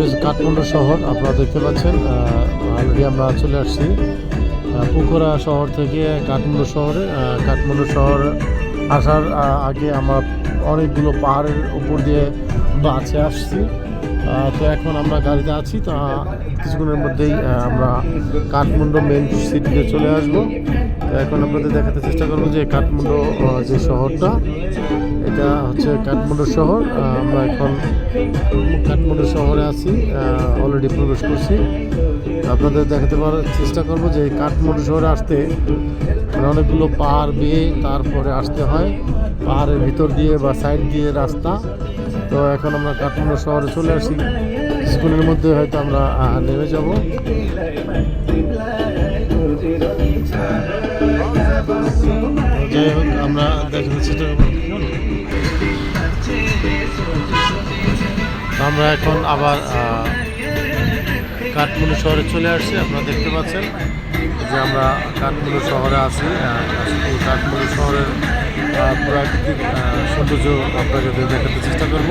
হচ্ছে কাঠমান্ডু শহর, আপনারা দেখতে পাচ্ছেন অলরেডি আমরা চলে আসছি। পুকুরা শহর থেকে কাঠমান্ডু শহরে কাঠমান্ডু শহর আসার আগে আমরা অনেকগুলো পাহাড়ের উপর দিয়ে বাসে আসছি। তো এখন আমরা গাড়িতে আছি, তো কিছুক্ষণের মধ্যেই আমরা কাঠমান্ডু মেন সিটিতে চলে আসব। তো এখন আপনাদের দেখাতে চেষ্টা করব যে কাঠমান্ডু যে শহরটা এটা হচ্ছে কাঠমান্ডু শহর। আমরা এখন কাঠমান্ডু শহরে আছি অলরেডি প্রবেশ করছি। আপনাদের দেখাতে পারার চেষ্টা করব যে কাঠমান্ডু শহরে আসতে মানে অনেকগুলো পাহাড় বেয়ে তারপরে আসতে হয়। পাহাড়ের ভিতর দিয়ে বা সাইড দিয়ে রাস্তা। তো এখন আমরা কাঠমান্ডু শহরে চলে আসি। স্কুলের মধ্যে হয়তো আমরা নেমে যাব। আমরা দেখাতে চেষ্টা করব আমরা এখন আবার কাঠমান্ডু শহরে চলে আসছি। আপনারা দেখতে পাচ্ছেন যে আমরা কাঠমান্ডু শহরে আছি। কাঠমান্ডু শহরের প্রাকৃতিক সৌন্দর্য আপনাকে দেখাতে চেষ্টা করব।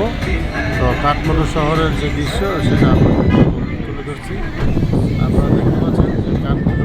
তো কাঠমান্ডু শহরের যে দৃশ্য, সেটা তুলে ধরছি। আপনারা দেখতে পাচ্ছেন যে কাঠমান্ডু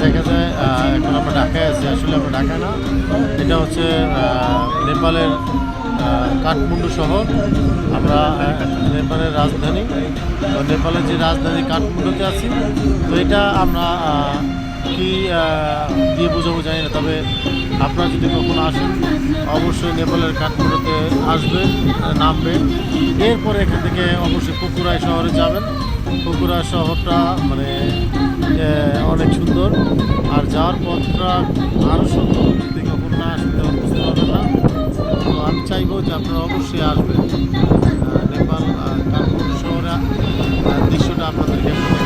দেখা যায় এখন আমরা ঢাকায় আছি। আসলে আমরা ঢাকায় না এটা হচ্ছে নেপালের কাঠমান্ডু শহর। আমরা নেপালের রাজধানী। নেপালের যে রাজধানী কাঠমান্ডুতে আছি, তো এটা আমরা কি দিয়ে বোঝাবো জানি না, তবে আপনারা যদি কখনো আসেন, অবশ্যই নেপালের কাঠমান্ডুতে আসবেন, নামবেন। এরপরে এখান থেকে অবশ্যই পুকুরাই শহরে যাবেন। পুকুরা শহরটা মানে অনেক সুন্দর। আর যাওয়ার পথটা আরও সুন্দর। যদি কখন না আসতে বুঝতে পারবেন। আমি চাইব যে আপনারা অবশ্যই আসবেন নেপাল কাঠমান্ডু শহরে দৃশ্যটা আপনাদেরকে